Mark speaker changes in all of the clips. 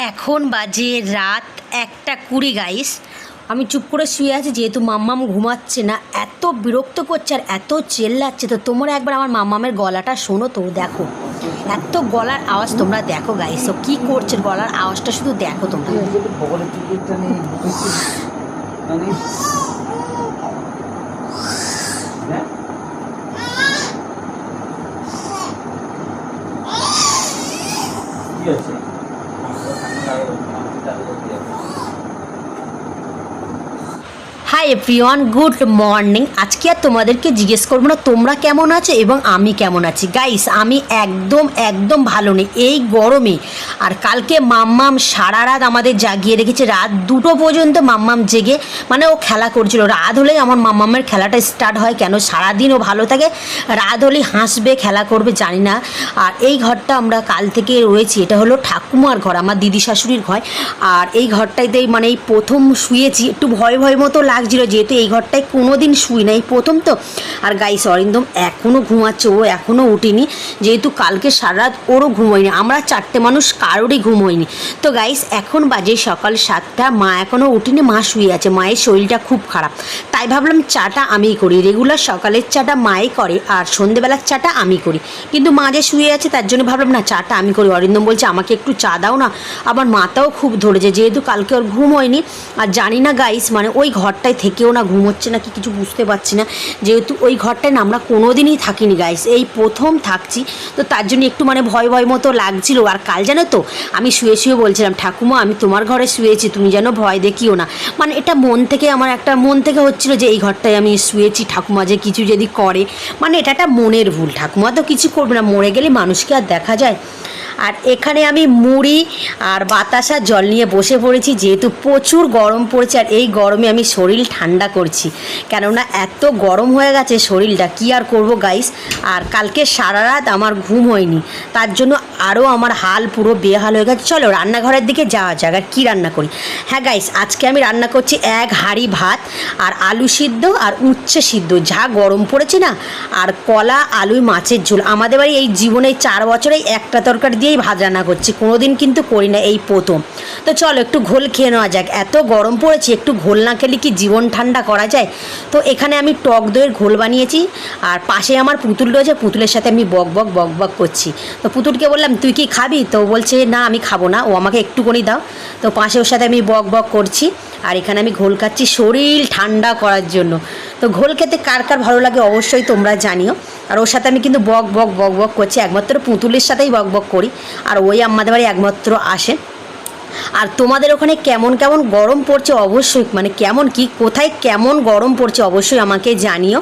Speaker 1: এখন বাজে রাত একটা কুড়ি গাইস আমি চুপ করে শুয়ে আছি, যেহেতু মাম্মাম ঘুমাচ্ছে না। এত বিরক্ত করছে আর এত চেল্লাচ্ছে। তো তোমরা একবার আমার মাম্মামের গলাটা শোনো তো, দেখো। এত গলার আওয়াজ তোমরা দেখো গাইস তো কী করছে? গলার আওয়াজটা শুধু দেখো তোমরা।
Speaker 2: চালু করতে
Speaker 1: হাই এভরিওয়ান গুড মর্নিং আজকে আর তোমাদেরকে জিজ্ঞেস করব না তোমরা কেমন আছো এবং আমি কেমন আছি। গাইস আমি একদম একদম ভালো নেই। এই গরমে আর কালকে মাম্মাম সারা রাত আমাদের জাগিয়ে রেখেছে। রাত দুটো পর্যন্ত মাম্মাম জেগে মানে ও খেলা করছিল। রাত হলেই আমার মাম্মামের খেলাটা স্টার্ট হয় কেন? সারাদিন ও ভালো থাকে। রাত হলেই হাসবে, খেলা করবে, জানি না। আর এই ঘরটা আমরা কাল থেকে রয়েছি। এটা হলো ঠাকুমার ঘর, আমার দিদি শাশুড়ির ঘর। আর এই ঘরটাইতেই মানে এই প্রথম শুয়েছি। একটু ভয় ভয় মতো লাগছিল যেহেতু এই ঘরটায় কোনো দিন শুই নাই প্রথম তো। আর গাইস অরিন্দম এখনও ঘুমাচ্ছে, ও এখনও উঠেনি। যেহেতু কালকে সারা রাত ওরও ঘুমোয়নি, আমরা চারটে মানুষ কারোরই ঘুম হয়নি তো গাইস এখন বাজে সকাল সাতটা, মা এখনও উঠেনি, মা শুয়ে আছে, মায়ের শরীরটা খুব খারাপ। তাই ভাবলাম চাটা আমিই করি রেগুলার সকালের চাটা মাই করে আর সন্ধেবেলার চাটা আমি করি। কিন্তু মা যে শুয়ে আছে তার জন্য ভাবলাম, না, চাটা আমি করি। অরিন্দম বলছে, আমাকে একটু চা দাও না। আবার মাথাও খুব ধরেছে, যেহেতু কালকে ওর ঘুম হয়নি। আর জানি না গাইস মানে ওই ঘরটায় থেকেও না, ঘুম হচ্ছে না, কি কিছু বুঝতে পারছি না। যেহেতু ওই ঘরটায় না আমরা কোনো দিনই থাকিনি গাইস এই প্রথম থাকছি, তো তার জন্য একটু মানে ভয় ভয় মতো লাগছিল। আর কাল জানো তো, আমি শুয়ে শুয়ে বলছিলাম, ঠাকুমা, আমি তোমার ঘরে শুয়েছি, তুমি যেন ভয় দেখিও না। মানে এটা মন থেকে আমার একটা, মন থেকে হচ্ছিল যে, এই ঘরটায় আমি শুয়েছি, ঠাকুমা যে কিছু যদি করে। মানে এটা একটা মনের ভুল, ঠাকুমা তো কিছু করবে না, মরে গেলে মানুষকে আর দেখা যায়। আর এখানে আমি মুড়ি আর বাতাসা জল নিয়ে বসে পড়েছি, যেহেতু প্রচুর গরম পড়েছে, আর এই গরমে আমি শরীর ঠান্ডা করছি। কেননা এত গরম হয়ে গেছে শরীরটা, কি আর করব গাইস আর কালকে সারা রাত আমার ঘুম হয়নি। তার জন্য আরও আমার হাল পুরো বেহাল হয়ে গেছে। চলো রান্নাঘরের দিকে যাওয়া যাক আর কী রান্না করি। হ্যাঁ গাইস আজকে আমি রান্না করছি এক হাঁড়ি ভাত আর আলু সিদ্ধ আর উচ্ছে সিদ্ধ। যা গরম পড়েছে না, আর কলা আলুই মাছের ঝোল। আমাদের বাড়ি এই জীবনে চার বছরেই একটা তরকারি দিয়েই ভাত রান্না করছি। কোনো দিন কিন্তু করি না এই প্রথম। তো চলো একটু ঘোল খেয়ে নেওয়া যাক। এত গরম পড়েছে, একটু ঘোল না খেলে কি জীবন ঠান্ডা করা যায়। তো এখানে আমি টক দইয়ের ঘোল বানিয়েছি আর পাশে আমার পুতুল রয়েছে, পুতুলের সাথে আমি বক বক বক বক করছি। তো পুতুলকে বললাম, তুই কি খাবি? তো বলছে, না, আমি খাব না। ও আমাকে একটুখানি দাও। তো পাশে ওর সাথে আমি বক বক করছি আর এখানে আমি ঘোল খাচ্ছি শরীর ঠান্ডা করার জন্য। তো ঘোল খেতে কার কার ভালো লাগে অবশ্যই তোমরা জানিও। আর ওর সাথে আমি কিন্তু বক বক বক বক করছি। একমাত্র পুতুলের সাথেই বক বক করি। আর ওই আমাদের বাড়ি একমাত্র আসে। আর তোমাদের ওখানে কেমন কেমন গরম পড়ছে অবশ্যই মানে কেমন কি, কোথায় কেমন গরম পড়ছে অবশ্যই আমাকে জানিও।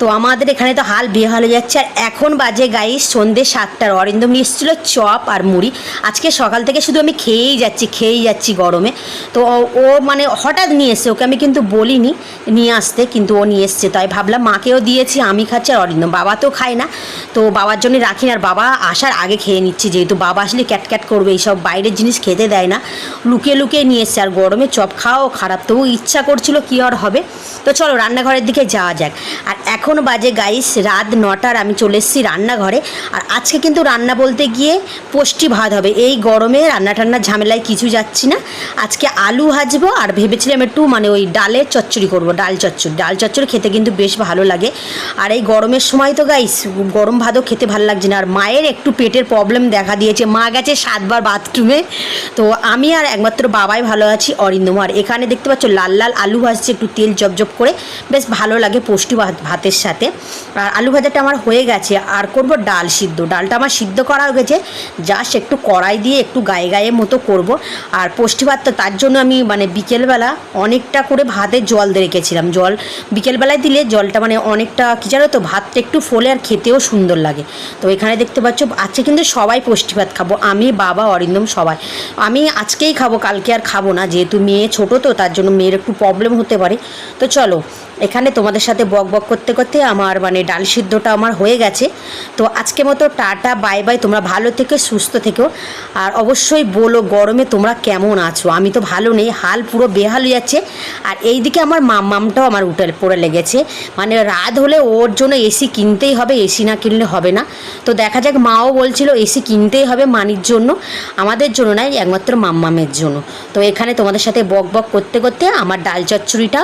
Speaker 1: তো আমাদের এখানে তো হাল বেহাল হয়ে যাচ্ছে। আর এখন বাজে গাই সন্ধ্যে সাতটার। অরিন্দম এসেছিল চপ আর মুড়ি। আজকে সকাল থেকে শুধু আমি খেয়েই যাচ্ছি খেয়েই যাচ্ছি গরমে। তো ও- ও মানে হঠাৎ নিয়ে এসছে। ওকে আমি কিন্তু বলিনি নিয়ে আসতে, কিন্তু ও নিয়ে এসছে। তাই ভাবলাম মাকেও দিয়েছি, আমি খাচ্ছি আর অরিন্দম বাবা তো খায় না। তো বাবার জন্য রাখি না। আর বাবা আসার আগে খেয়ে নিচ্ছি। যেহেতু বাবা আসলে ক্যাটক্যাট করবে, এইসব বাইরের জিনিস খেতে দেয় না। লুকিয়ে লুকিয়ে নিয়ে এসছে। আর গরমে চপ খাওয়াও খারাপ। তবু ইচ্ছা করছিল কী আর হবে। তো চলো রান্নাঘরের দিকে যাওয়া যাক। আর এখন বাজে গাইস রাত নটার আমি চলে এসেছি রান্নাঘরে। আর আজকে কিন্তু রান্না বলতে গিয়ে পুষ্টি ভাত হবে। এই গরমে রান্না টান্নার ঝামেলায় কিছু যাচ্ছি না। আজকে আলু ভাজবো আর ভেবেছিলাম একটু মানে ওই ডালের চচ্চড়ি করব, ডাল চচ্চড়ি। ডাল চচ্চড়ি খেতে কিন্তু বেশ ভালো লাগে। আর এই গরমের সময় তো গাইস গরম ভাতও খেতে ভালো লাগছে না। আর মায়ের একটু পেটের প্রবলেম দেখা দিয়েছে। মা গেছে সাতবার বাথরুমে তো আমি আর একমাত্র বাবাই ভালো আছি, অরিন্দম। আর এখানে দেখতে পাচ্ছ লাল লাল আলু ভাজছে, একটু তেল জবজব করে। বেশ ভালো লাগে পুষ্টি ভাত, ভাতের সাথে। আর আলু ভাজাটা আমার হয়ে গেছে। আর করব ডাল সিদ্ধ। ডালটা আমার সিদ্ধ করা হয়ে গেছে। জাস্ট একটু কড়াই দিয়ে একটু গায়ে গায়ে মতো করব। আর পুষ্টি তো তার জন্য আমি মানে বিকেলবেলা অনেকটা করে ভাতে জল দিয়ে রেখেছিলাম। জল বিকেলবেলায় দিলে জলটা মানে অনেকটা কী জানো তো, ভাতটা একটু ফোলে আর খেতেও সুন্দর লাগে। তো এখানে দেখতে পাচ্ছ, আজকে কিন্তু সবাই পুষ্টি ভাত খাব। আমি, বাবা, অরিন্দম সবাই। আমি আজকেই খাব, কালকে আর খাব না। যেহেতু মেয়ে ছোটো তো, তার জন্য মেয়ের একটু প্রবলেম হতে পারে। তো চলো, এখানে তোমাদের সাথে বক বক করতে করতে আমার মানে ডাল সিদ্ধটা আমার হয়ে গেছে। তো আজকে মতো টাটা, বাই বাই, তোমরা ভালো থেকে, সুস্থ থেকো। আর অবশ্যই বলো গরমে তোমরা কেমন আছো? আমি তো ভালো নেই, হাল পুরো বেহাল হয়ে যাচ্ছে। আর এইদিকে আমার মামটাও আমার উঠে পড়ে লেগেছে। মানে রাত হলে ওর জন্য এসি কিনতেই হবে এসি না কিনলে হবে না। তো দেখা যাক, মাও বলছিল এসি কিনতেই হবে মানির জন্য, আমাদের জন্য নয়, একমাত্র মাম্মামের জন্য। তো এখানে তোমাদের সাথে বক বক করতে করতে আমার ডাল চচ্চড়িটা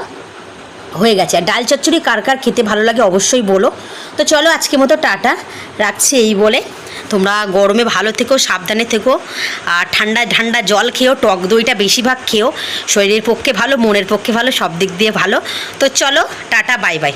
Speaker 1: হয়ে গেছে। আর ডাল চচ্চড়ি কার কার খেতে ভালো লাগে অবশ্যই বলো। তো চলো আজকে মতো টাটা, রাখছি এই বলে। তোমরা গরমে ভালো থেকো, সাবধানে থেকো। আর ঠান্ডা ঠান্ডা জল খেও টক দইটা বেশিরভাগ খেও শরীরের পক্ষে ভালো, মনের পক্ষে ভালো, সব দিক দিয়ে ভালো। তো চলো, টাটা, বাই বাই।